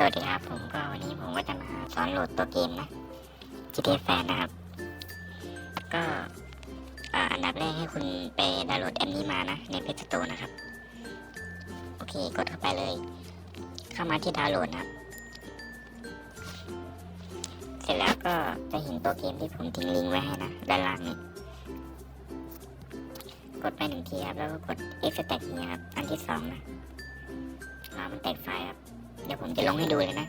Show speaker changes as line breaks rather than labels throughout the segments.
สวัสดีครับผมก็วันนี้ผมก็จะมาสอนโหลดตัวเกมนะ GTA Fan นะครับ ก็อันดับแรกให้คุณไปดาวน์โหลดแอปนี้มานะ ใน Play Store นะครับ โอเคกดเข้าไปเลย เข้ามาที่ดาวน์โหลดนะครับเสร็จแล้วก็จะเห็นตัวเกมที่ผมทิ้งลิงก์ไว้ให้นะ ด้านล่างนี้กดไปหนึ่งทีครับ แล้วก็กด extract นี้ครับ อันที่สองนะรอมันแตกไฟล์ครับ เดี๋ยวผมจะลงให้ดูเลยนะ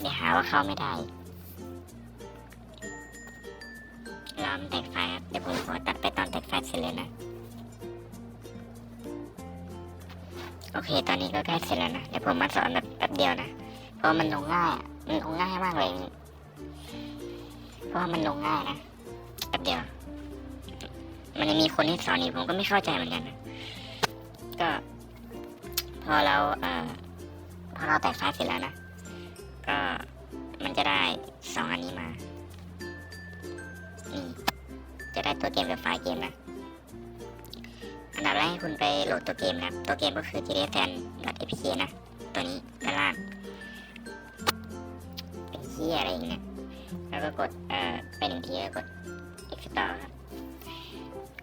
เดี๋ยวหาว่าเข้าไม่ได้รอมแตกไฟล์ครับ เดี๋ยวผมขอตัดไปตอนแตกไฟล์เสร็จเลยนะ โอเค ตอนนี้ก็ใกล้เสร็จแล้วนะ เดี๋ยวผมมาสอนแบบแป๊บเดียวนะ เพราะมันลงง่ายมันลงง่ายมากเลย เพราะว่ามันลงง่ายนะแป๊บเดียว มันจะมีคนที่สอนอีกผมก็ไม่เข้าใจเหมือนกันนะก็พอเราเอ่อ พอเราแตกไฟล์เสร็จแล้วนะ ก็มันจะได้สองอันนี้มา นี่ จะได้ตัวเกมกับไฟล์เกมนะ อันดับแรกให้คุณไปโหลดตัวเกมนะ ตัวเกมก็คือ GTA Fan .apk นะ ตัวนี้ด้านล่างเป็นเฮียอะไรอย่างเงี้ยแล้วก็กด เอ่อ ไปหนึ่งทีแล้วกด install ครับ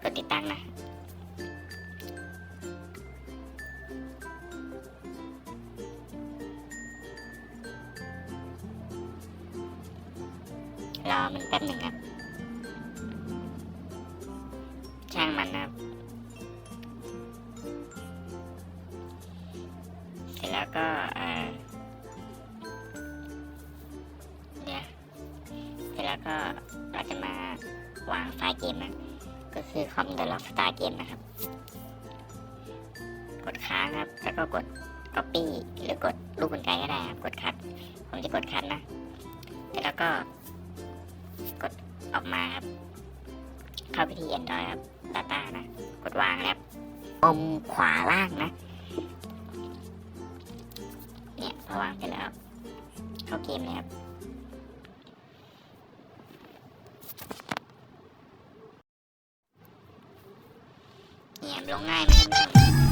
กดติดตั้งนะ รอมันแป๊บหนึ่งครับ ช่างมันนะครับ เสร็จแล้วก็เออเดี๋ยวเสร็จแล้วก็เราจะมาวางไฟล์เกมนะ ก็คือ com the lock star game นะครับ กดค้างครับ แล้วก็กด copy หรือกดรูปกลไกก็ได้ครับ กดคัด ผมจะกดคัดนะ แล้วก็ ออกมาครับ เข้าไปที่ Android ครับ Data นะ กดวางแล้วมุมขวาล่างนะ เนี่ยพอวางเสร็จแล้ว เข้าเกมเลยครับเนี่ยลงง่ายไหมานผู้ชม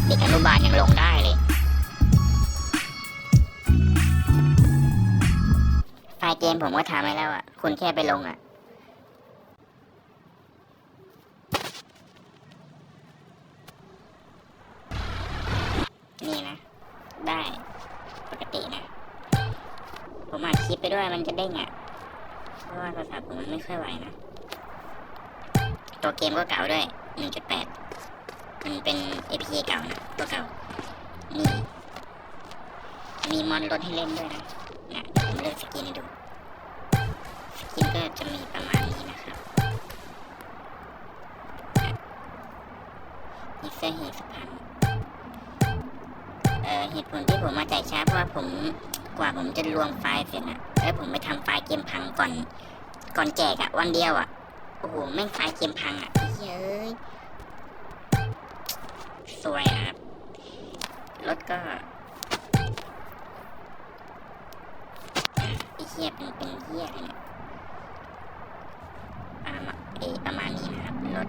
เด็กอนุบาลยังลงได้เลยไฟล์เกมผมก็ทำไว้แล้วอะ คุณแค่ไปลงอะ ด้วยมันจะเด้งอะ เพราะว่าโทรศัพท์ผมมันไม่ค่อยไหวนะ ตัวเกมก็เก่าด้วย 1.8 มันเป็น APK เก่านะ ตัวเก่า นี่ มีมอนรถให้เล่นด้วยนะเนี่ยผมเลือกสกินให้ดู สกินก็จะมีประมาณนี้นะครับนี่เสื้อเหตุสุพรรณเอ่อเหตุผลที่ผมมาจ่ายช้าเพราะว่าผม กว่าผมจะรวมไฟล์เสร็จนะแล้วผมไปทำไฟล์เกมพังก่อน ก่อนแจกอะวันเดียวอะโอ้โหแม่งไฟล์เกมพังอะเฮ้ยสวยอะครับรถก็ไอ้เหี้ยเป็นเป็นเหี้ยอะไรเนี่ยประมาณเออประมาณนี้นะครับรถ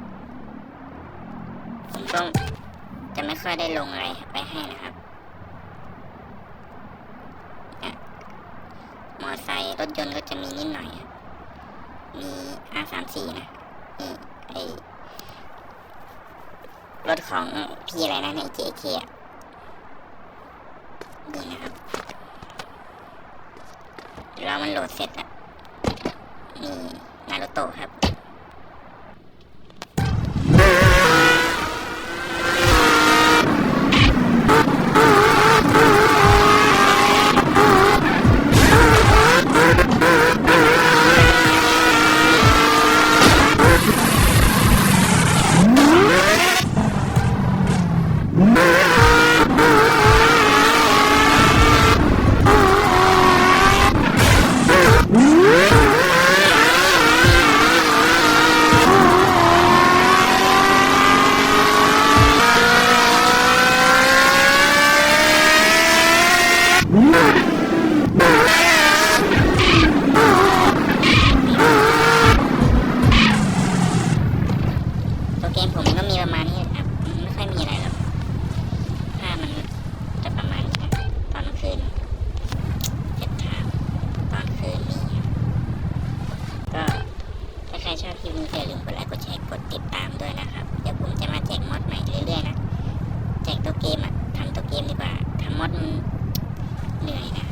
ผมก็จะไม่ค่อยได้ลงอะไรไปให้นะครับอะม อไซค์รถยนต์ก็จะมีนิดหน่อย มี R34 นะ นี่ไอรถของพี่อะไรนะใน JK อะนี่นะครับเรามันโหลดเสร็จอะนี่นารุโตะครับ ลืมกดไลค์กดแชร์กดติดตามด้วยนะครับ เดี๋ยวผมจะมาแจกมอดใหม่เรื่อยๆนะ แจกตัวเกมอะทำตัวเกมดีกว่าทำมอดเหนื่อยนะ